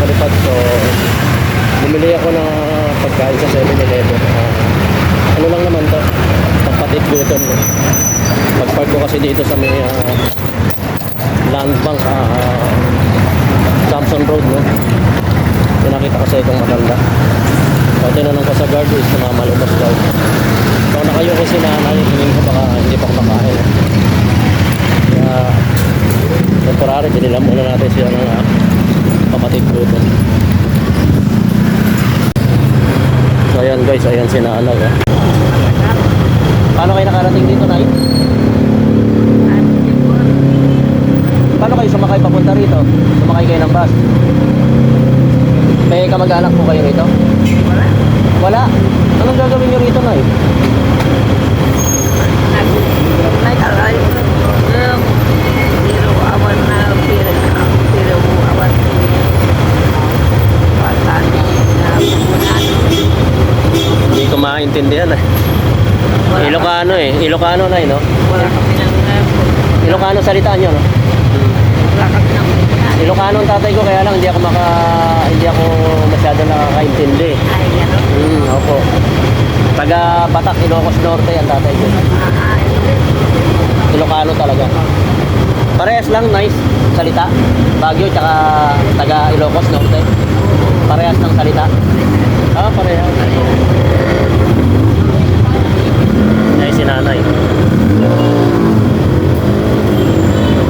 nakalipad. So, bumili ako ng pagkain sa 7-Eleven. Ah, ano lang naman to? Pampatit gutom. No? Pagpark ko kasi dito sa may ah, land bank, ah, Samson Road. No? Yung nakita ko sa itong maganda. So, tinanong ko sa guard is namamalubos daw. So, nakayo ko si nanay. Hingin ko baka hindi pa kumakain. Kaya, temporary, binilang muna natin siya ng uh, pamatid luto. So, ayan guys, ayan si nanay. Oh. Paano kayo nakarating dito, Nay? Paano kayo sumakay papunta rito? Sumakay kayo ng bus? May kamag-anak po kayo rito? Wala. Anong gagawin nyo rito, Nay? Hindi ko maintindihan eh. Ilocano eh. Ilocano, Nay, no? Ilocano salita nyo, no? Ilocano ang tatay ko, kaya lang hindi ako maka... Hindi ako masyado nakakaintindi. Hmm, opo. Taga Batak, Ilocos Norte ang tatay ko. Ilocano talaga. Parehas lang, nice salita. Baguio, tsaka taga Ilocos Norte. Parehas ng salita. Ah, parehas. Ay, si nanay.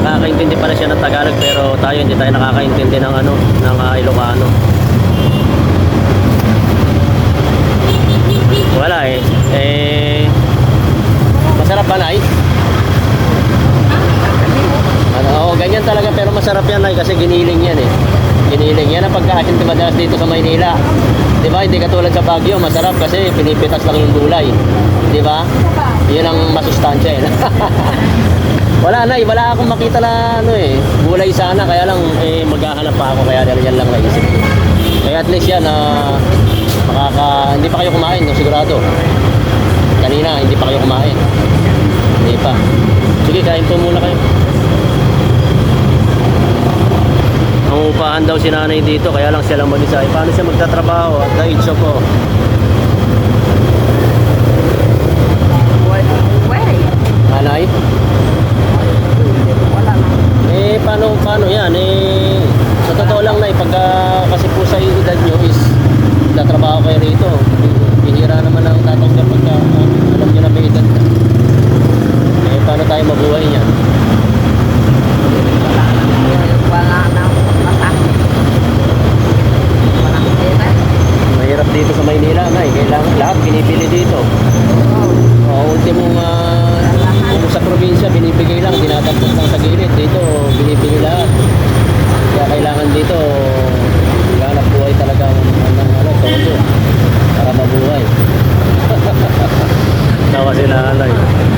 Nakakaintindi pala siya ng Tagalog pero tayo hindi tayo nakakaintindi ng ano, ng ah, Ilocano. Wala eh. Eh, masarap ba, Nay? Ano, oo, ganyan talaga pero masarap yan, Nay, kasi giniling yan eh. Giniling. Yan ang pagkain madalas dito sa Maynila. Di ba? Hindi katulad sa Baguio, masarap kasi pinipitas lang yung gulay. Di ba? Yun ang masustansya eh. wala na, wala akong makita na ano eh. Gulay sana, kaya lang eh, maghahanap pa ako, kaya yan lang naisip. Kaya at least yan, ah, makaka, hindi pa kayo kumain, no, sigurado. Kanina, hindi pa kayo kumain. Hindi pa. Sige, kain po muna kayo. Ang upahan daw si nanay dito, kaya lang siya lang mag-isa. Eh, paano siya magtatrabaho at the age of oh, nanay? Eh, paano, paano yan? Eh, sa totoo lang na, pagka kasi po sa edad nyo is nagtatrabaho kayo rito. Bihira naman ang tatanggap pagka ah, alam nyo na may edad na. Eh, paano tayo mabuhay niyan? Mahirap dito sa Maynila, na Kailangan lahat binibili dito. O, ultimong uh, kung sa probinsya, binibigay lang, dinadagdag lang sa gilid. Dito, binibili lahat. Kailangan dito, ganap buhay talaga ng ano, todo para mabuhay. Tawa si nanay.